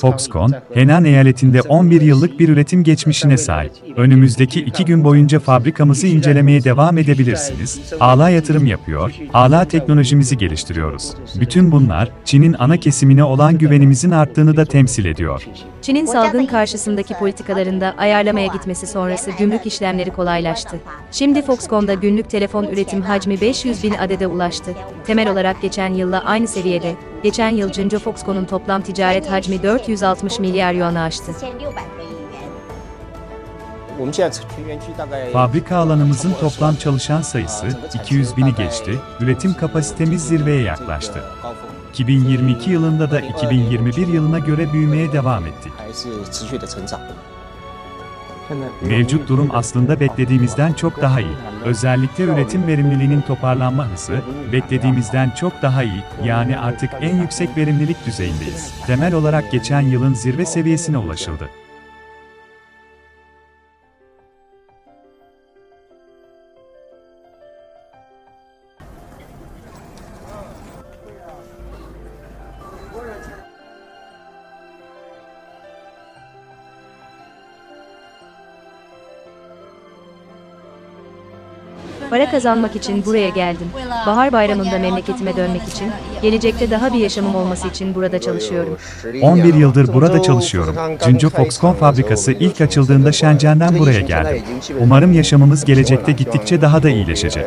Foxconn, Henan eyaletinde 11 yıllık bir üretim geçmişine sahip. Önümüzdeki iki gün boyunca fabrikamızı incelemeye devam edebilirsiniz. Hala yatırım yapıyor, hala teknolojimizi geliştiriyoruz. Bütün bunlar, Çin'in ana kesimine olan güvenimizin arttığını da temsil ediyor. Çin'in salgın karşısındaki politikalarında ayarlamaya gitmesi sonrası gümrük işlemleri kolaylaştı. Şimdi Foxconn'da günlük telefon üretim hacmi 500 bin adede ulaştı. Temel olarak geçen yılla aynı seviyede, geçen yıl Cinco Foxconn'un toplam ticaret hacmi 460 milyar yuan'ı aştı. Fabrika alanımızın toplam çalışan sayısı 200 bini geçti, üretim kapasitemiz zirveye yaklaştı. 2022 yılında da 2021 yılına göre büyümeye devam ettik. Mevcut durum aslında beklediğimizden çok daha iyi. Özellikle üretim verimliliğinin toparlanma hızı, beklediğimizden çok daha iyi, yani artık en yüksek verimlilik düzeyindeyiz. Temel olarak geçen yılın zirve seviyesine ulaşıldı. Para kazanmak için buraya geldim. Bahar bayramında memleketime dönmek için, gelecekte daha bir yaşamım olması için burada çalışıyorum. 11 yıldır burada çalışıyorum. Jinjo Foxconn fabrikası ilk açıldığında Shenzhen'den buraya geldim. Umarım yaşamımız gelecekte gittikçe daha da iyileşecek.